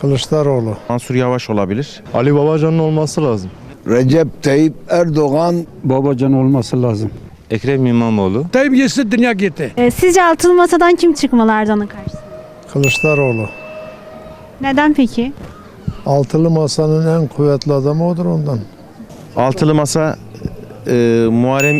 Kılıçdaroğlu. Mansur Yavaş olabilir. Ali Babacan'ın olması lazım. Recep Tayyip Erdoğan Babacan olması lazım. Ekrem İmamoğlu. Tayyip geçti dünya gitti. Ee, sizce altılı masadan kim çıkmalı Erdoğan'ın karşısına? Kılıçdaroğlu. Neden peki? Altılı masanın en kuvvetli adamı odur ondan. Altılı masa e, Muharrem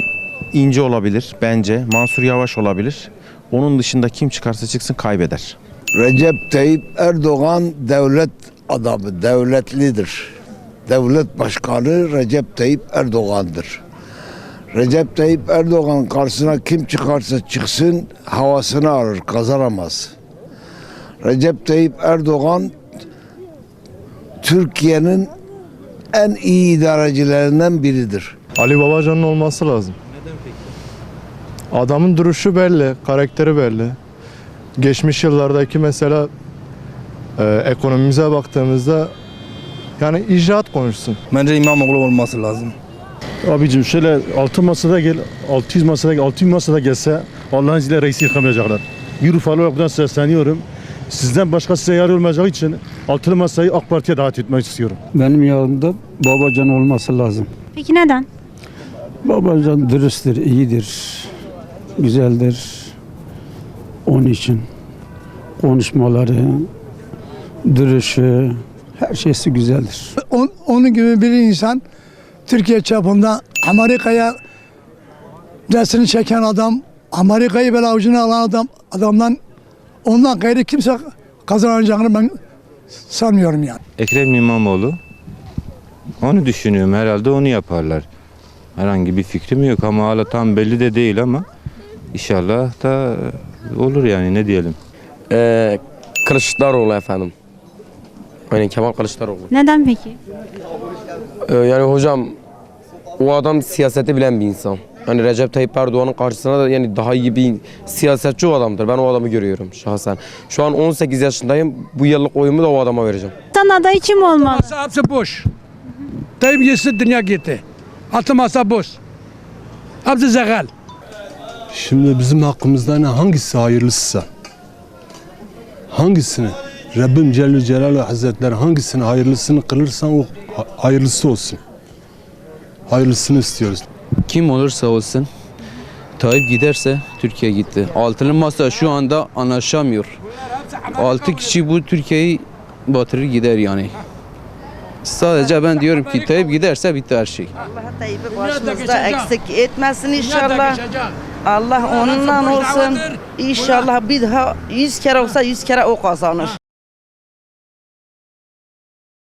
İnce olabilir bence. Mansur Yavaş olabilir. Onun dışında kim çıkarsa çıksın kaybeder. Recep Tayyip Erdoğan devlet adamı, devletlidir. Devlet başkanı Recep Tayyip Erdoğan'dır. Recep Tayyip Erdoğan karşısına kim çıkarsa çıksın havasını alır, kazanamaz. Recep Tayyip Erdoğan Türkiye'nin en iyi idarecilerinden biridir. Ali Babacan'ın olması lazım. Adamın duruşu belli, karakteri belli. Geçmiş yıllardaki mesela e, ekonomimize baktığımızda yani icraat konuşsun. Bence İmamoğlu olması lazım. Abicim şöyle altı masada gel, 600 masada gel, 600 masada gelse Allah'ın izniyle reisi yıkamayacaklar. Bir Urfalı olarak buradan sesleniyorum. Sizden başka size yer olmayacağı için altılı masayı AK Parti'ye davet etmek istiyorum. Benim yanımda Babacan olması lazım. Peki neden? Babacan dürüsttür, iyidir, güzeldir. Onun için konuşmaları, duruşu, her şeysi güzeldir. On- onun gibi bir insan Türkiye çapında Amerika'ya resmini çeken adam, Amerika'yı böyle avucuna alan adam, adamdan ondan gayrı kimse kazanacağını ben sanmıyorum yani. Ekrem İmamoğlu. Onu düşünüyorum herhalde onu yaparlar. Herhangi bir fikrim yok ama hala tam belli de değil ama inşallah da olur yani ne diyelim. Ee, Kılıçdaroğlu efendim. Aynen Kemal Kılıçdaroğlu. Neden peki? Ee, yani hocam o adam siyaseti bilen bir insan. Hani Recep Tayyip Erdoğan'ın karşısına da yani daha iyi bir siyasetçi o adamdır. Ben o adamı görüyorum şahsen. Şu an 18 yaşındayım. Bu yıllık oyumu da o adama vereceğim. Tan adayı kim olmalı? Masa hepsi boş. Tayyip geçti dünya gitti. Altı masa boş. Hepsi zegal. Şimdi bizim hakkımızda ne hangisi hayırlısıysa hangisini Rabbim Celle Celaluhu Hazretleri hangisini hayırlısını kılırsan o ha- hayırlısı olsun. Hayırlısını istiyoruz. Kim olursa olsun Tayyip giderse Türkiye gitti. Altılı masa şu anda anlaşamıyor. Altı kişi bu Türkiye'yi batırır gider yani. Sadece ben diyorum ki Tayyip giderse bitti her şey. Allah Tayyip'i başımızda eksik etmesin inşallah. Allah onunla olsun. İnşallah bir daha yüz kere olsa yüz kere o kazanır.